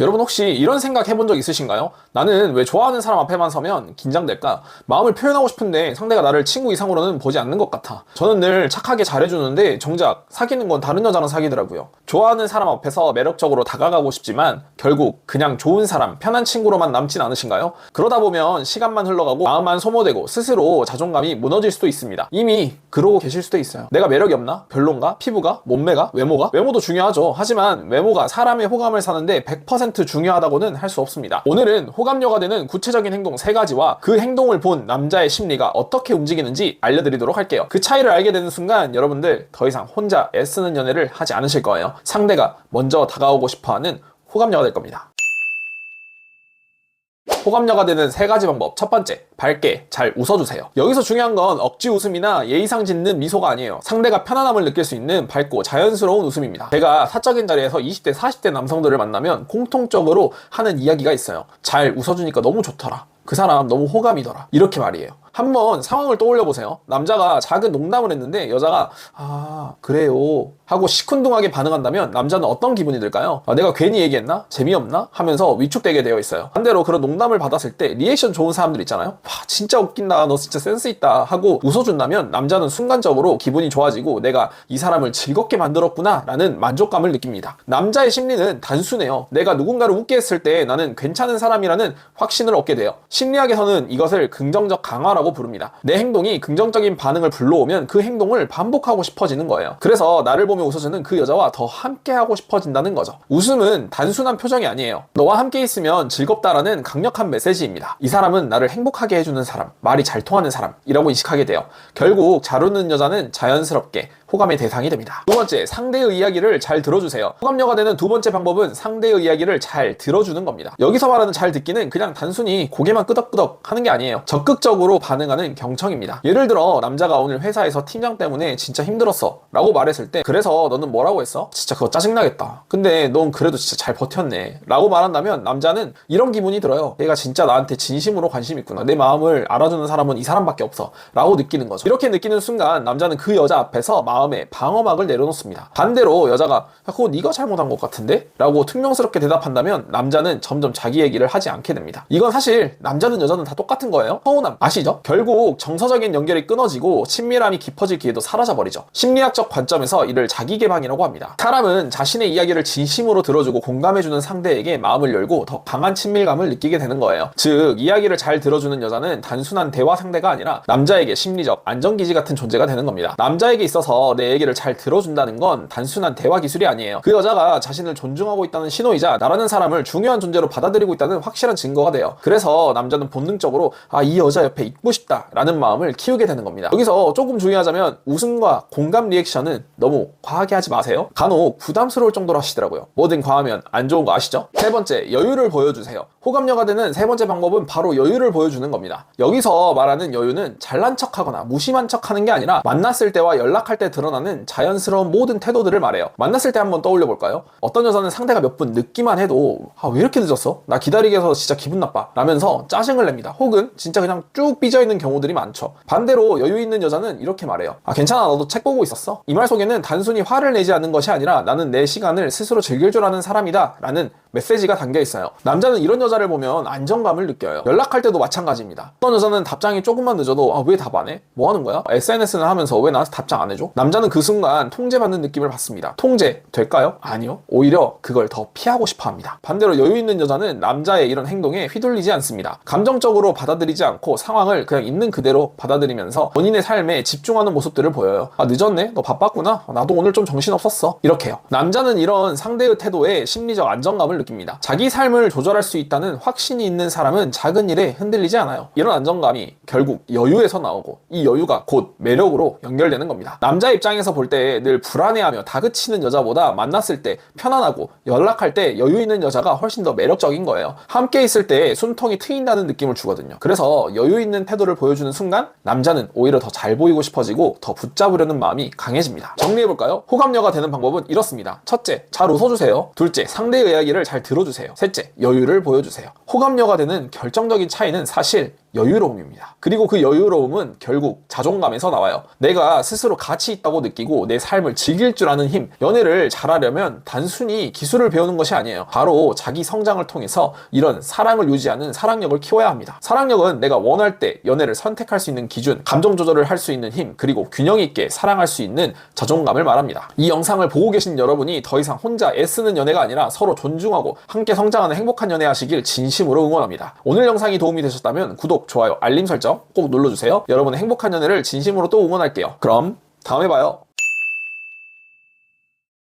여러분 혹시 이런 생각 해본 적 있으신가요? 나는 왜 좋아하는 사람 앞에만 서면 긴장될까? 마음을 표현하고 싶은데 상대가 나를 친구 이상으로는 보지 않는 것 같아. 저는 늘 착하게 잘해주는데 정작 사귀는 건 다른 여자랑 사귀더라고요. 좋아하는 사람 앞에서 매력적으로 다가가고 싶지만 결국 그냥 좋은 사람, 편한 친구로만 남진 않으신가요? 그러다 보면 시간만 흘러가고 마음만 소모되고 스스로 자존감이 무너질 수도 있습니다. 이미 그러고 계실 수도 있어요. 내가 매력이 없나? 별론가? 피부가? 몸매가? 외모가? 외모도 중요하죠. 하지만 외모가 사람의 호감을 사는데 100% 중요하다고는 할 수 없습니다. 오늘은 호감녀가 되는 구체적인 행동 3가지와 그 행동을 본 남자의 심리가 어떻게 움직이는지 알려드리도록 할게요. 그 차이를 알게 되는 순간 여러분들 더 이상 혼자 애쓰는 연애를 하지 않으실 거예요. 상대가 먼저 다가오고 싶어하는 호감녀가 될 겁니다. 호감녀가 되는 세 가지 방법. 첫 번째, 밝게 잘 웃어주세요. 여기서 중요한 건 억지 웃음이나 예의상 짓는 미소가 아니에요. 상대가 편안함을 느낄 수 있는 밝고 자연스러운 웃음입니다. 제가 사적인 자리에서 20대, 40대 남성들을 만나면 공통적으로 하는 이야기가 있어요. 잘 웃어주니까 너무 좋더라. 그 사람 너무 호감이더라. 이렇게 말이에요. 한번 상황을 떠올려 보세요. 남자가 작은 농담을 했는데 여자가 아 그래요 하고 시큰둥하게 반응한다면 남자는 어떤 기분이 들까요? 아, 내가 괜히 얘기했나? 재미없나? 하면서 위축되게 되어 있어요. 반대로 그런 농담을 받았을 때 리액션 좋은 사람들 있잖아요. 와 진짜 웃긴다. 너 진짜 센스 있다. 하고 웃어준다면 남자는 순간적으로 기분이 좋아지고 내가 이 사람을 즐겁게 만들었구나 라는 만족감을 느낍니다. 남자의 심리는 단순해요. 내가 누군가를 웃게 했을 때 나는 괜찮은 사람이라는 확신을 얻게 돼요. 심리학에서는 이것을 긍정적 강화라고 부릅니다. 내 행동이 긍정적인 반응을 불러오면 그 행동을 반복하고 싶어지는 거예요. 그래서 나를 보며 웃어주는 그 여자와 더 함께하고 싶어진다는 거죠. 웃음은 단순한 표정이 아니에요. 너와 함께 있으면 즐겁다라는 강력한 메시지입니다. 이 사람은 나를 행복하게 해주는 사람, 말이 잘 통하는 사람이라고 인식하게 돼요. 결국 잘 웃는 여자는 자연스럽게 호감의 대상이 됩니다. 두 번째, 상대의 이야기를 잘 들어주세요. 호감녀가 되는 두 번째 방법은 상대의 이야기를 잘 들어주는 겁니다. 여기서 말하는 잘 듣기는 그냥 단순히 고개만 끄덕끄덕 하는 게 아니에요. 적극적으로 반응하는 경청입니다. 예를 들어, 남자가 오늘 회사에서 팀장 때문에 진짜 힘들었어. 라고 말했을 때, 그래서 너는 뭐라고 했어? 진짜 그거 짜증나겠다. 근데 넌 그래도 진짜 잘 버텼네. 라고 말한다면 남자는 이런 기분이 들어요. 얘가 진짜 나한테 진심으로 관심 있구나. 내 마음을 알아주는 사람은 이 사람밖에 없어. 라고 느끼는 거죠. 이렇게 느끼는 순간 남자는 그 여자 앞에서 마음 에 방어막을 내려놓습니다. 반대로 여자가 야, 그거 네가 잘못한 것 같은데? 라고 퉁명스럽게 대답한다면 남자는 점점 자기 얘기를 하지 않게 됩니다. 이건 사실 남자든 여자든 다 똑같은 거예요. 서운함 아시죠? 결국 정서적인 연결이 끊어지고 친밀함이 깊어질 기회도 사라져버리죠. 심리학적 관점에서 이를 자기 개방이라고 합니다. 사람은 자신의 이야기를 진심으로 들어주고 공감해주는 상대에게 마음을 열고 더 강한 친밀감을 느끼게 되는 거예요. 즉 이야기를 잘 들어주는 여자는 단순한 대화 상대가 아니라 남자에게 심리적 안정기지 같은 존재가 되는 겁니다. 남자에게 있어 서 내 얘기를 잘 들어준다는 건 단순한 대화 기술이 아니에요. 그 여자가 자신을 존중하고 있다는 신호이자 나라는 사람을 중요한 존재로 받아들이고 있다는 확실한 증거가 돼요. 그래서 남자는 본능적으로 아 이 여자 옆에 있고 싶다라는 마음을 키우게 되는 겁니다. 여기서 조금 주의하자면 웃음과 공감 리액션은 너무 과하게 하지 마세요. 간혹 부담스러울 정도로 하시더라고요. 뭐든 과하면 안 좋은 거 아시죠? 세 번째, 여유를 보여주세요. 호감녀가 되는 세 번째 방법은 바로 여유를 보여주는 겁니다. 여기서 말하는 여유는 잘난 척하거나 무심한 척하는 게 아니라 만났을 때와 연락할 때 드러나는 자연스러운 모든 태도들을 말해요. 만났을 때 한번 떠올려 볼까요? 어떤 여자는 상대가 몇 분 늦기만 해도 아 왜 이렇게 늦었어? 나 기다리게 해서 진짜 기분 나빠 라면서 짜증을 냅니다. 혹은 진짜 그냥 쭉 삐져 있는 경우들이 많죠. 반대로 여유 있는 여자는 이렇게 말해요. 아 괜찮아 너도 책 보고 있었어? 이 말 속에는 단순히 화를 내지 않는 것이 아니라 나는 내 시간을 스스로 즐길 줄 아는 사람이다 라는 메시지가 담겨 있어요. 남자는 이런 여자를 보면 안정감을 느껴요. 연락할 때도 마찬가지입니다. 어떤 여자는 답장이 조금만 늦어도 아, 왜 답 안 해? 뭐 하는 거야? SNS는 하면서 왜 나한테 답장 안 해줘? 남자는 그 순간 통제받는 느낌을 받습니다. 통제 될까요? 아니요. 오히려 그걸 더 피하고 싶어 합니다. 반대로 여유 있는 여자는 남자의 이런 행동에 휘둘리지 않습니다. 감정적으로 받아들이지 않고 상황을 그냥 있는 그대로 받아들이면서 본인의 삶에 집중하는 모습들을 보여요. 아, 늦었네? 너 바빴구나? 아, 나도 오늘 좀 정신없었어. 이렇게요. 남자는 이런 상대의 태도에 심리적 안정감을 느낍니다. 자기 삶을 조절할 수 있다는 확신이 있는 사람은 작은 일에 흔들리지 않아요. 이런 안정감이 결국 여유에서 나오고 이 여유가 곧 매력으로 연결되는 겁니다. 남자 입장에서 볼 때 늘 불안해하며 다그치는 여자보다 만났을 때 편안하고 연락할 때 여유 있는 여자가 훨씬 더 매력적인 거예요. 함께 있을 때 숨통이 트인다는 느낌을 주거든요. 그래서 여유 있는 태도를 보여주는 순간 남자는 오히려 더 잘 보이고 싶어지고 더 붙잡으려는 마음이 강해집니다. 정리해볼까요? 호감녀가 되는 방법은 이렇습니다. 첫째, 잘 웃어주세요. 둘째, 상대의 이야기를 잘 들어주세요. 셋째, 여유를 보여주세요. 호감녀가 되는 결정적인 차이는 사실 여유로움입니다. 그리고 그 여유로움은 결국 자존감에서 나와요. 내가 스스로 가치 있다고 느끼고 내 삶을 즐길 줄 아는 힘. 연애를 잘하려면 단순히 기술을 배우는 것이 아니에요. 바로 자기 성장을 통해서 이런 사랑을 유지하는 사랑력을 키워야 합니다. 사랑력은 내가 원할 때 연애를 선택할 수 있는 기준, 감정 조절을 할 수 있는 힘, 그리고 균형 있게 사랑할 수 있는 자존감을 말합니다. 이 영상을 보고 계신 여러분이 더 이상 혼자 애쓰는 연애가 아니라 서로 존중하고 함께 성장하는 행복한 연애 하시길 진심으로 응원합니다. 오늘 영상이 도움이 되셨다면 구독, 좋아요, 알림 설정 꼭 눌러주세요. 여러분의 행복한 연애를 진심으로 또 응원할게요. 그럼 다음에 봐요.